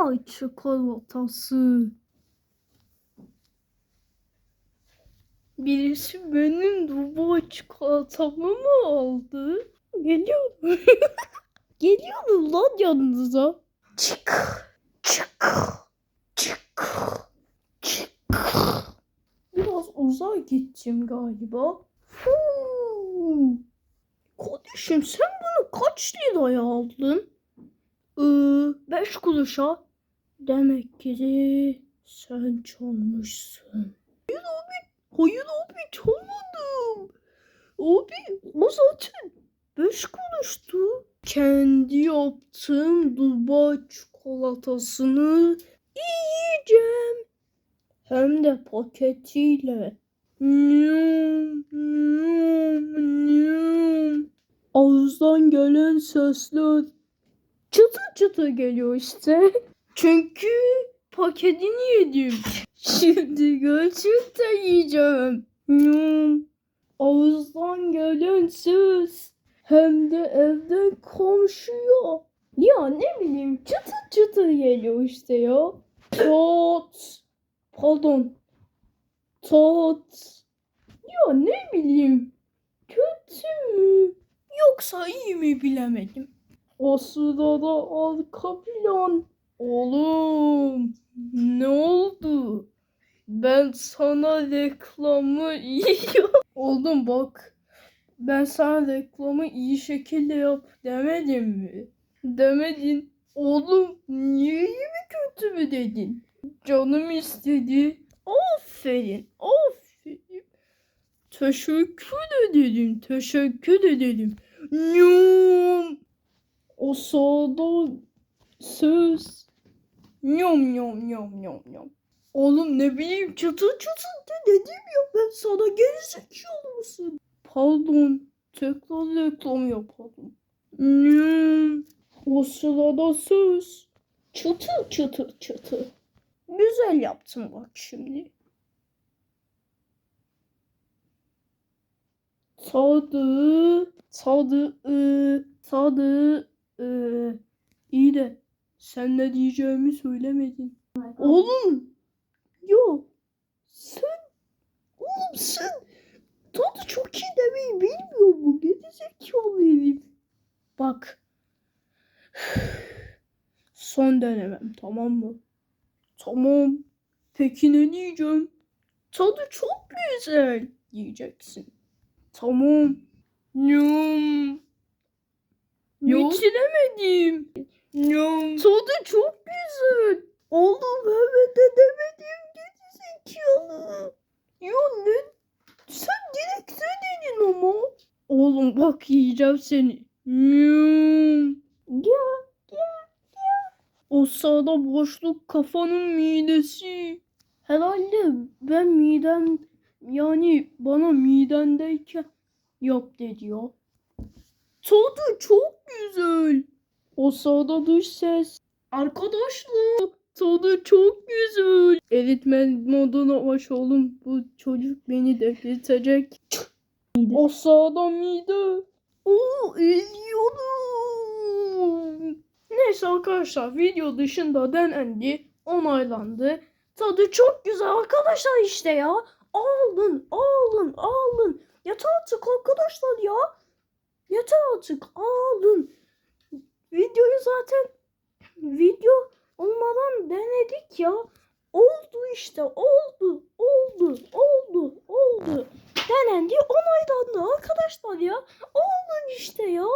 Dubai çikolatası. Birisi benim Dubai çikolatamı mı aldı? Geliyor? Geliyor lan yanınıza? Çık, çık, çık, çık. Biraz uzağa gideceğim galiba. Huu. Kardeşim sen bunu kaç liraya aldın? Ee, beş kuruşa. Demek ki de sen çalmışsın. Hayır abi, hayır abi çalmadım. Abi o zaten beş kuruştu. Kendi yaptığım Dubai çikolatasını yiyeceğim. Hem de paketiyle. Ağızdan gelen sesler çıtır çıtır geliyor işte. Çünkü paketini yedim. Şimdi gerçekten yiyeceğim. Nyum. Ağızdan gelen ses. Hem de evden komşuya. Ya ne bileyim çıtır çıtır geliyor işte ya. Tot. Pardon. Tot. Ya ne bileyim. Kötü mü? Yoksa iyi mi bilemedim. O sırada arka plan. Oğlum ne oldu? Ben sana reklamı iyi Oğlum bak. Ben sana reklamı iyi şekilde yap demedim mi? Demedin. Oğlum niye iyi mi kötü mü dedin? Canım istedi. Aferin. Aferin. Teşekkür ederim. Teşekkür ederim. Nyum. O sağda söz. Nyom nyom nyom nyom nyom. Oğlum ne bileyim çıtır çıtır de dedim ya ben sana gerizekalı mısın? Pardon. Tekrar reklam yapalım. Nyum. O sırada söz. Çıtır çıtır çıtır. Güzel yaptım bak şimdi. Tadı, tadı, ı, tadı, ı. İyi de sen ne diyeceğimi söylemedin. Oğlum, yo, sen, oğlum sen tadı çok iyi demeyi bilmiyor mu? Gerizekalı herif. Bak, son denemem tamam mı? Tamam. Peki ne diyeceğim? Tadı çok güzel diyeceksin. Tamam. Yum. Yok. Bitiremedim. Yum. Tadı çok güzel. Oğlum hemen de demedim geri zekalı. Ya ne? Sen direkt dedin ama. Oğlum bak yiyeceğim seni. Yum. Ya ya ya. O sağda boşluk kafanın midesi. Herhalde ben midem yani bana midendeyken yap dedi ya. Tadı çok güzel. O sağda dış ses. Arkadaşlar tadı çok güzel. Eritme moduna baş oğlum. Bu çocuk beni delirtecek. O sağda mide. Oo eliyorum. Neyse arkadaşlar video dışında denendi. Onaylandı. Tadı çok güzel arkadaşlar işte ya. Alın, alın, alın. Yeter artık arkadaşlar ya. Yeter artık alın. Videoyu zaten video olmadan denedik ya. Oldu işte oldu oldu oldu oldu. Denendi onaylandı arkadaşlar ya. Alın işte ya.